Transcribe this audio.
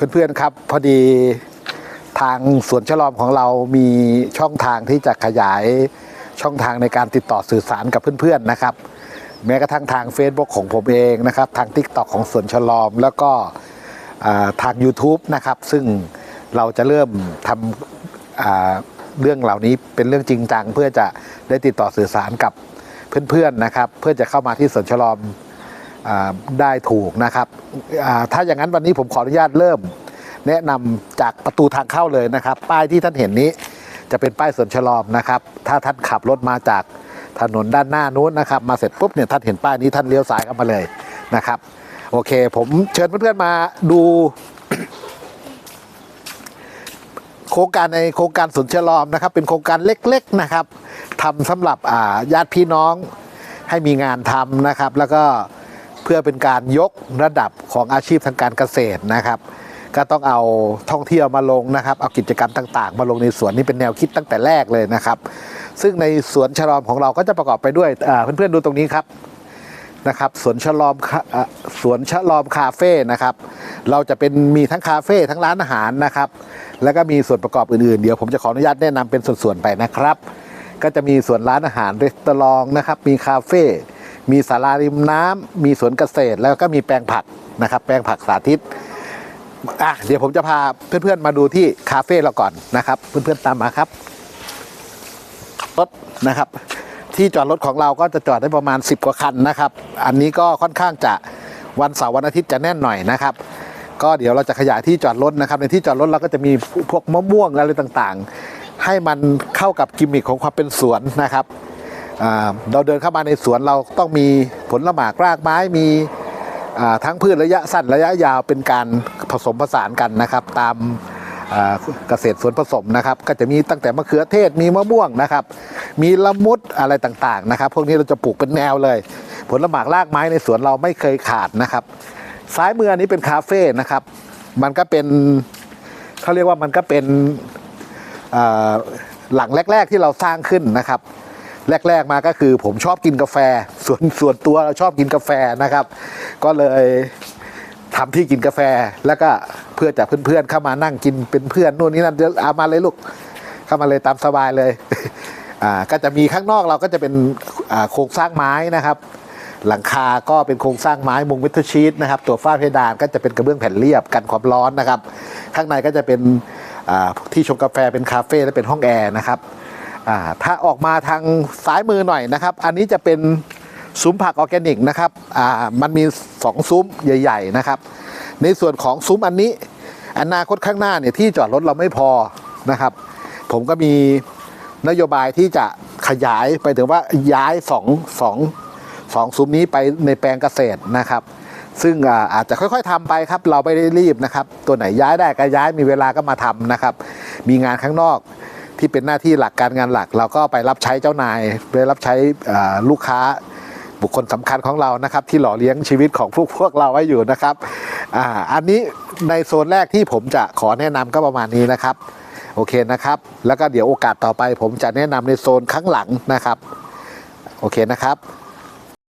เพื่อนๆครับ พอดีทางสวนฉลอมของเรามีช่องทางที่จะขยายช่องทางในการติดต่อสื่อสารกับเพื่อนๆนะครับ แม้กระทั่งทาง Facebook ของผมเองนะครับ ทาง Tik t o k ของสวนฉลอมแล้วก็ทาง YouTube นะครับ ซึ่งเราจะเริ่มทำเรื่องเหล่านี้เป็นเรื่องจริงจัง เพื่อจะได้ติดต่อสื่อสารกับเพื่อนๆนะครับ เพื่อจะเข้ามาที่สวนฉลอม ได้ถูกนะครับ ถ้าอย่างนั้นวันนี้ผมขออนุญาตเริ่ม แนะนำจากประตูทางเข้าเลยนะครับ ป้ายที่ท่านเห็นนี้จะเป็นป้ายสวนฉลอมนะครับ ถ้าท่านขับรถมาจากถนนด้านหน้านู้นนะครับ มาเสร็จปุ๊บเนี่ยท่านเห็นป้ายนี้ท่านเลี้ยวซ้ายเข้ามาเลยนะครับ โอเค ผมเชิญเพื่อนๆมาดูโครงการในโครงการสวนฉลอมนะครับ เป็นโครงการเล็กๆนะครับทำสำหรับญาติพี่น้องให้มีงานทำนะครับ แล้วก็ พื่อเป็นการยกระดับของอาชีพทางการเกษตรนะครับ ก็ต้องเอาท่องเที่ยวมาลงนะครับ เอากิจกรรมต่างๆ มาลงในสวนนี่เป็นแนวคิดตั้งแต่แรกเลยนะครับ ซึ่งในสวนฉลอมของเราก็จะประกอบไปด้วยเพื่อนๆดูตรงนี้ครับนะครับสวนฉลอมสวนฉลอมคาเฟ่นะครับ เราจะเป็นมีทั้งคาเฟ่ทั้งร้านอาหารนะครับ แล้วก็มีส่วนประกอบอื่นๆ เดี๋ยวผมจะขออนุญาตแนะนำเป็นส่วนๆไปนะครับ ก็จะมีส่วนร้านอาหารรีสตอรองนะครับ มีคาเฟ่ มีศาลาริมน้ำมีสวนเกษตรแล้วก็มีแปลงผักนะครับ แปลงผักสาธิตอะเดี๋ยวผมจะพาเพื่อนๆมาดูที่คาเฟ่เราก่อนนะครับ เพื่อนๆตามมาครับรถนะครับ ที่จอดรถของเราก็จะจอดได้ประมาณ 10 กว่าคันนะครับ อันนี้ก็ค่อนข้างจะวันเสาร์วันอาทิตย์จะแน่นหน่อยนะครับ ก็เดี๋ยวเราจะขยายที่จอดรถนะครับ ในที่จอดรถเราก็จะมีพวกมะม่วงอะไรต่างๆ ให้มันเข้ากับกิมมิคของความเป็นสวนนะครับ เราเดินเข้ามาในสวนเราต้องมีผลละหมากรากไม้มีทั้งพืชระยะสั้นระยะยาวเป็นการผสมผสานกันนะครับ ตามเกษตรสวนผสมนะครับ ก็จะมีตั้งแต่มะเขือเทศมีมะม่วงนะครับ มีละมุดอะไรต่างๆนะครับ พวกนี้เราจะปลูกเป็นแนวเลย ผลละหมากรากไม้ในสวนเราไม่เคยขาดนะครับ ซ้ายมืออันนี้เป็นคาเฟ่นะครับ มันก็เป็นเขาเรียกว่ามันก็เป็นหลังแรก ๆ ที่เราสร้างขึ้นนะครับ แรก ๆมาก็คือผมชอบกินกาแฟ ส่วนส่วนตัวเราชอบกินกาแฟนะครับ ก็เลยทำที่กินกาแฟแล้วก็เพื่อจะเพื่อนๆเข้ามานั่งกินเป็นเพื่อนนู่นนี่นั่นเอามาเลยลูกเข้ามาเลยตามสบายเลยอ่าก็จะมีข้างนอกเราก็จะเป็นโครงสร้างไม้นะครับ หลังคาก็เป็นโครงสร้างไม้มุงวิทชีตนะครับ ตัวฝ้าเพดานก็จะเป็นกระเบื้องแผ่นเรียบกันความร้อนนะครับ ข้างในก็จะเป็นที่ชงกาแฟเป็นคาเฟ่และเป็นห้องแอร์นะครับ ถ้าออกมาทางซ้ายมือหน่อยนะครับ อันนี้จะเป็นซุ้มผักออร์แกนิกนะครับมันมีสองซุ้มใหญ่ ๆนะครับ ในส่วนของซุ้มอันนี้อนาคตข้างหน้าเนี่ยที่จอดรถเราไม่พอนะครับ ผมก็มีนโยบายที่จะขยายไปถึงว่าย้ายสองสองสองซุ้มนี้ไปในแปลงเกษตรนะครับ ซึ่งอาจจะค่อยๆทำไปครับ เราไม่ได้รีบนะครับ ตัวไหนย้ายได้ก็ย้ายมีเวลาก็มาทำนะครับ มีงานข้างนอก ที่เป็นหน้าที่หลักการงานหลัก เราก็ไปรับใช้เจ้านายไปรับใช้ลูกค้าบุคคลสำคัญของเรานะครับ ที่หล่อเลี้ยงชีวิตของพวกพวกเราไว้อยู่นะครับอ่าอันนี้ในโซนแรกที่ผมจะขอแนะนำก็ประมาณนี้นะครับ โอเคนะครับ แล้วก็เดี๋ยวโอกาสต่อไป ผมจะแนะนำในโซนข้างหลังนะครับ โอเคนะครับ